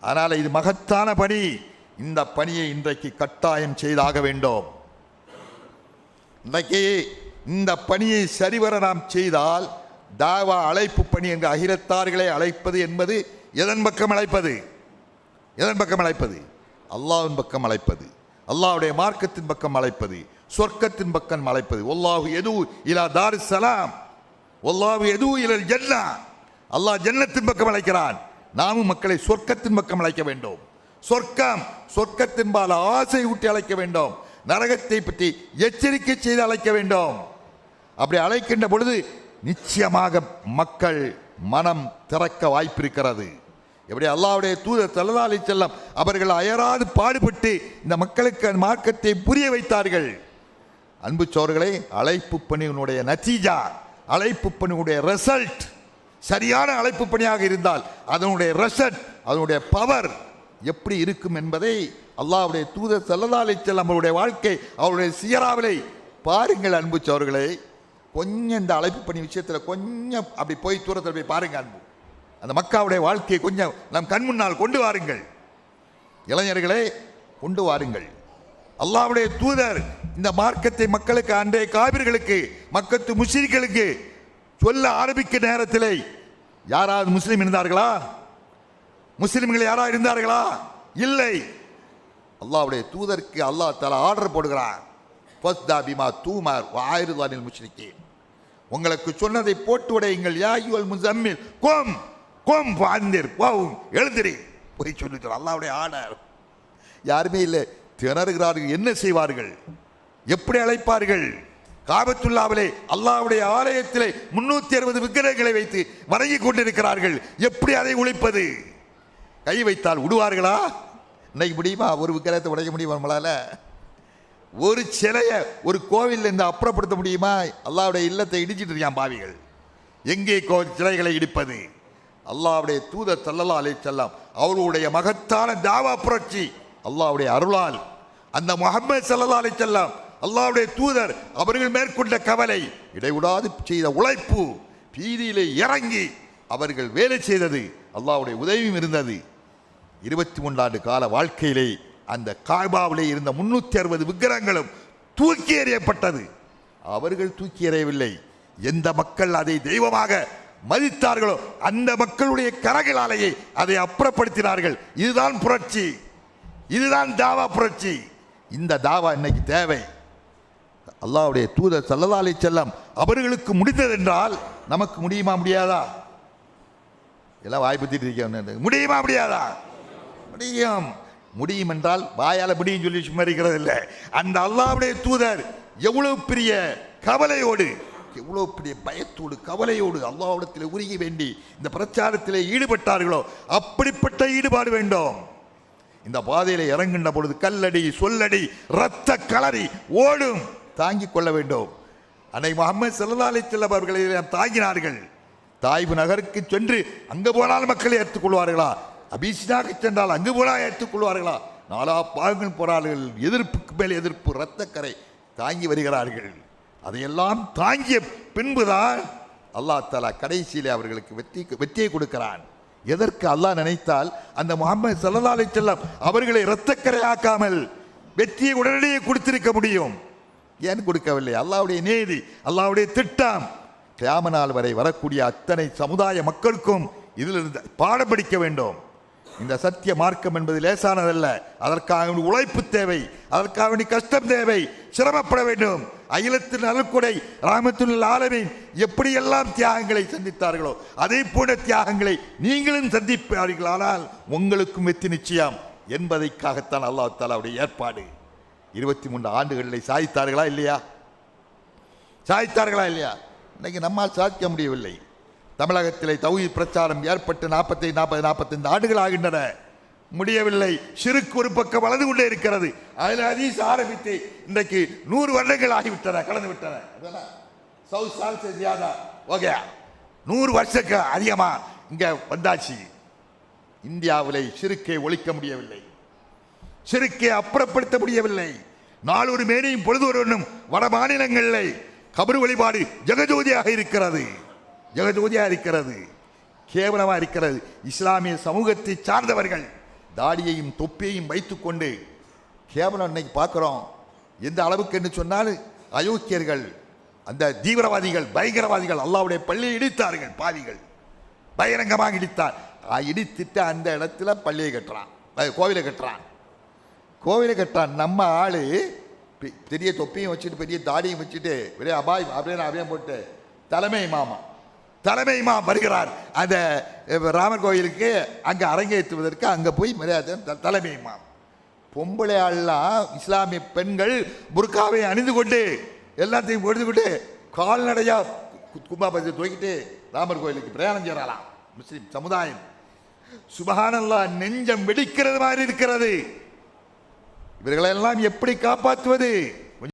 அதனால் இது மகத்தான பணி. இந்த பணியை இன்றைக்கு கட்டாயம் செய்தாக வேண்டும். இன்றைக்கு இந்த பணியை சரிவர நாம் செய்தால் தாவா அழைப்பு பணி என்ற அகிரத்தார்களை அழைப்பது என்பது எதன் பக்கம் அழைப்பது? எதன் பக்கம் அழைப்பது? அல்லாவின் பக்கம் அழைப்பது. அல்லாவுடைய மார்க்கத்தின் பக்கம் அழைப்பது. சொர்க்கத்தின் பக்கம் அழைப்பது. ஒல்லாஹு எது இலா தாரு சலாம். ஒல்லாஹு எது இலல் ஜன்னா. அல்லாஹ் ஜன்னத்தின் பக்கம் அழைக்கிறான். நாமும் மக்களை சொர்க்கத்தின் பக்கம் அழைக்க வேண்டும். சொர்க்கம் சொர்க்கத்தின் பால ஆசை ஊட்டி அழைக்க வேண்டும். நரகத்தை பற்றி எச்சரிக்கை செய்து அழைக்க வேண்டும். அப்படி அழைக்கின்ற பொழுது நிச்சயமாக மக்கள் மனம் திறக்க வாய்ப்பிருக்கிறது. எப்படி அல்லாவுடைய தூதர் தலதாலி செல்லம் அவர்கள் அயராது பாடுபட்டு இந்த மக்களுக்கு அந்த மார்க்கத்தை புரிய வைத்தார்கள். அன்பு சோர்களே அழைப்பு பணியினுடைய நத்தீஜா அழைப்பு பணியினுடைய ரிசல்ட் சரியான அழைப்பு பணியாக இருந்தால் அதனுடைய ரிசல்ட் அதனுடைய பவர் எப்படி இருக்கும் என்பதை அல்லாவுடைய தூதர் செல்லதாலை அலைஹி அவருடைய வாழ்க்கை அவருடைய சியராவிலை பாருங்கள் அன்பு சோர்களே. கொஞ்சம் இந்த அழைப்பு பணி விஷயத்தில் கொஞ்சம் அப்படி போய் தூரத்தில் போய் பாருங்கள் அன்பு. அந்த மக்காவுடைய வாழ்க்கையை கொஞ்சம் நம் கண் முன்னால் கொண்டு வாருங்கள். இளைஞர்களே கொண்டு வாருங்கள். அல்லாவுடைய தூதர் இந்த மார்க்கத்தை மக்களுக்கு அன்றைய காவிர்களுக்கு மக்கத்து முஸ்லிம்களுக்கு சொல்ல ஆரம்பிக்க நேரத்திலே யாராவது முஸ்லீம் இருந்தார்களா? முஸ்லிம்கள் யாராவது இருந்தார்களா? இல்லை. அல்லாவுடைய தூதருக்கு அல்லாஹ் தலா ஆர்டர் போடுகிறான். ஃபஸ்தா பிமா தூமர் ஆயிரதானில் முஸ்லிக்கேன் உங்களுக்கு சொன்னதை போட்டு உடையுங்கள். யாயுவல் முசம்மில் கோம் கோம் பாந்தீர் கோவும் எழுந்திரி. போய் சொல்லி அல்லாவுடைய ஆர்டர். யாருமே இல்லை. திணறுகிறார்கள். என்ன செய்வார்கள்? எப்படி அழைப்பார்கள்? காபத்துல்லாவிலே அல்லாவுடைய ஆலயத்திலே முன்னூத்தி அறுபது விக்கிரகங்களை வைத்து வணங்கி கொண்டிருக்கிறார்கள். எப்படி அதை உழைப்பது கை வைத்தால் விடுவார்களா இன்னைக்கு முடியுமா? ஒரு விக்கிரகத்தை உடைக்க முடியுமா நம்மளால? ஒரு சிலையை ஒரு கோவிலில் இருந்து அப்புறப்படுத்த முடியுமா? அல்லாவுடைய இல்லத்தை இடிச்சிட்டு இருக்கான் பாவிகள். எங்கே கோ சிலைகளை இடிப்பது? அல்லாஹ்வுடைய தூதர் ஸல்லல்லாஹு அலை செல்லம் அவருடைய மகத்தான தாவா புரட்சி அல்லாவுடைய அருளால். அந்த முகமது ஸல்லல்லாஹு அலை செல்லம் அல்லாவுடைய தூதர் அவர்கள் மேற்கொண்ட கவலை இடைவிடாது செய்த உழைப்பு பீதியிலே இறங்கி அவர்கள் வேலை செய்தது அல்லாவுடைய உதவியும் இருந்தது. இருபத்தி மூன்றாண்டு கால வாழ்க்கையிலே அந்த காபாவிலே இருந்த முன்னூற்றி அறுபது விக்கிரகங்களும் தூக்கி எறியப்பட்டது. அவர்கள் தூக்கி எறியவில்லை. எந்த மக்கள் அதை தெய்வமாக மதித்தார்களோ அந்த மக்களுடைய கரங்களாலேயே அதை அப்புறப்படுத்தினார்கள். இதுதான் புரட்சி. இதுதான் தாவா புரட்சி. இந்த தாவா இன்னைக்கு தேவை. அல்லாவுடைய தூதர் சல்லதா அலைஹி செல்லம் அவர்களுக்கு முடிந்ததென்றால் நமக்கு முடியுமா முடியாதா? எல்லாம் வாய்ப்பு இருக்க முடியுமா முடியாதா? முடியும். முடியும் என்றால் வாயால் முடியும் சொல்லி சும்மா இருக்கிறது இல்லை. அந்த அல்லாவுடைய தூதர் எவ்வளவு பெரிய கவலையோடு எவ்வளவு பெரிய பயத்தோடு கவலையோடு அல்லாவிடத்தில் உருகி வேண்டி இந்த பிரச்சாரத்தில் ஈடுபட்டார்களோ அப்படிப்பட்ட ஈடுபாடு வேண்டும். இந்த பாதையில் இறங்குகின்ற பொழுது கல்லடி சொல்லடி ரத்த கலரி ஓடும். தாங்கிக் கொள்ள வேண்டும். அன்னை முகமது ஸல்லல்லாஹு அலைஹி அவர்களை தாங்கினார்கள். தாய்வு நகருக்கு சென்று அங்கு போனால் மக்களை ஏற்றுக்கொள்வார்களா? அபிஷினாக்கு சென்றால் அங்கு போனால் ஏற்றுக்கொள்வார்களா? நாலா பாகங்கள் போறார்கள் எதிர்ப்புக்கு மேல் எதிர்ப்பு இரத்தக்கரை தாங்கி வருகிறார்கள். அதையெல்லாம் தாங்கிய பின்புதான் அல்லாஹ் தலா கடைசியிலே அவர்களுக்கு வெற்றி வெற்றியை கொடுக்கிறான். எதற்கு அல்லாஹ் நினைத்தால் அந்த முகமது ஸல்லல்லாஹு அலைஹி அவர்களை இரத்தக்கரை ஆக்காமல் வெற்றியை உடனடியே கொடுத்திருக்க முடியும். ஏன் கொடுக்கவில்லை? அல்லாவுடைய நீதி அல்லாவுடைய திட்டம். கியாம நாள் வரை வரக்கூடிய அத்தனை சமுதாய மக்களுக்கும் இதிலிருந்து பாடம் படிக்க வேண்டும். இந்த சத்திய மார்க்கம் என்பது லேசானதல்ல. அதற்காக உழைப்பு தேவை அதற்காக கஷ்டம் தேவை. சிரமப்பட வேண்டும். அகிலத்தின் அருள்கொடை ராமத்துல் ஆலமின் எப்படியெல்லாம் தியாகங்களை சந்தித்தார்களோ அதே போன்ற தியாகங்களை நீங்களும் சந்திப்பார்களானால் உங்களுக்கும் வெற்றி நிச்சயம். என்பதைக்காகத்தான் அல்லாஹ் தாலாவுடைய ஏற்பாடு. இருபத்தி மூன்று ஆண்டுகளில் சாதித்தார்களா இல்லையா? சாதித்தார்களா இல்லையா? இன்னைக்கு நம்மால் சாதிக்க முடியவில்லை. தமிழகத்தில் தகுதி பிரச்சாரம் ஏற்பட்டு நாற்பத்தி நாற்பது நாற்பத்தைந்து ஆண்டுகள் ஆகின்றன. முடியவில்லை. சிறுக்கு ஒரு பக்கம் வளர்ந்து கொண்டே இருக்கிறது. அதில் அதீஸ் ஆரம்பித்து இன்றைக்கு நூறு வருடங்கள் ஆகிவிட்டன கலந்து விட்டன. சவுத் சால் ஜியாதா. ஓகே. நூறு வருஷக்கு அதிகமாக இங்கே வந்தாச்சு. இந்தியாவில் சிறுக்கை ஒழிக்க முடியவில்லை. சிறுக்கை அப்புறப்படுத்த முடியவில்லை. நாளொரு மேனியும் பொழுது ஒருவனும் வட மாநிலங்களில் கபரு வழிபாடு ஜெகஜோதியாக இருக்கிறது. ஜெகஜோதியாக இருக்கிறது. கேவலமாக இருக்கிறது. இஸ்லாமிய சமூகத்தை சார்ந்தவர்கள் தாடியையும் தொப்பியையும் வைத்துக்கொண்டு கேவலம் இன்னைக்கு பார்க்குறோம். எந்த அளவுக்கு என்று சொன்னால் அயோக்கியர்கள் அந்த தீவிரவாதிகள் பயங்கரவாதிகள் அல்லாவுடைய பள்ளியை இடித்தார்கள் பாவிகள். பகிரங்கமாக இடித்தார். ஆ, அந்த இடத்துல பள்ளியை கட்டுறான். கோவிலை கட்டுறான். கோவிலை கட்டுறான் நம்ம ஆளு. பெரிய தொப்பியும் வச்சுட்டு பெரிய தாடியும் வச்சுட்டு பெரிய அபாய் அப்படின்னு அபயம் போட்டு தலைமை மாமா தலைமை மா வருகிறார். அந்த ராமர் கோயிலுக்கு அங்கே அரங்கேற்றுவதற்கு அங்கே போய் மரியாதை த- தலைமை மா பொம்பளை ஆள்லாம் இஸ்லாமிய பெண்கள் புர்காவை அணிந்து கொண்டு எல்லாத்தையும் பொழுதுகிட்டு கால்நடையாக கும்பாபத்தை தூக்கிட்டு ராமர் கோயிலுக்கு பிரயாணம் செய்யலாம் முஸ்லீம் சமுதாயம். சுபஹானல்லா நெஞ்சம் வெடிக்கிறது மாதிரி இருக்கிறது. இவர்களெல்லாம் எப்படி காப்பாற்றுவது?